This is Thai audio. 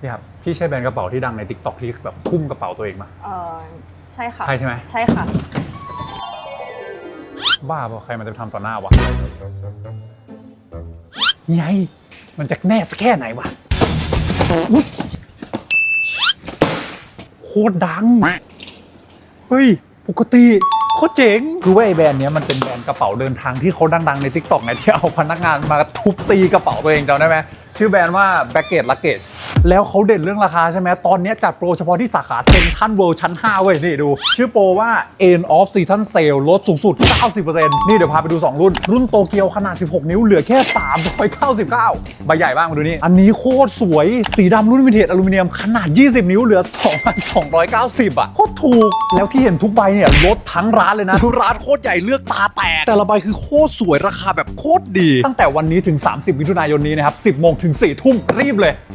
นี่ครับพี่ใช่แบรนด์กระเป๋าที่ดังใน t ิ k t o k ที่แบบคุ้มกระเป๋าตัวเองมาเออใช่ค่ะ ใช่ใช่ไหมใช่ค่ะ บ้าเปล่าใครมันจะทำต่อหน้าวะไงมันจะแน่สักแค่ไหนวะอุ๊ยโคตรดัง เฮ้ย ปกติโคตรเจ๋งคือว่าไอ้แบรนด์เนี้ยมันเป็นแบรนด์กระเป๋าเดินทางที่เขาดังๆใน t ิ k t o k ไงที่เอาพนักงานมาทุบตีกระเป๋าตัวเองจำได้ไหมชื่อแบรนด์ว่า Baggage Luggage แล้วเขาเด่นเรื่องราคาใช่ไหมตอนนี้จัดโปรเฉพาะที่สาขาเซ็นทรัลเวิลด์ชั้น 5 เว้ย นี่ดู ชื่อโปรว่า End of Season Sale ลดสูงสุด 90%นี่เดี๋ยวพาไปดู 2 รุ่น รุ่นโตเกียวขนาด 16 นิ้วเหลือแค่ 399 ใบใหญ่บ้างมาดูนี่ อันนี้โคตรสวยสีดำรุ่นวินเทจอลูมิเนียมขนาด 20 นิ้วเหลือ 2,290 อะโคตรถูกแล้วที่เห็นทุกใบเนี่ยลดทั้งร้านเลยนะร้านโคตรใหญ่เลือกตาแตกแต่ละใบคือโคตรสวยราคาแบบโคตรดี ตั้งแต่วันนี้ถึง 30มิถุนายนนี้นะครับ10โมงถึง4ทุ่มรีบเลย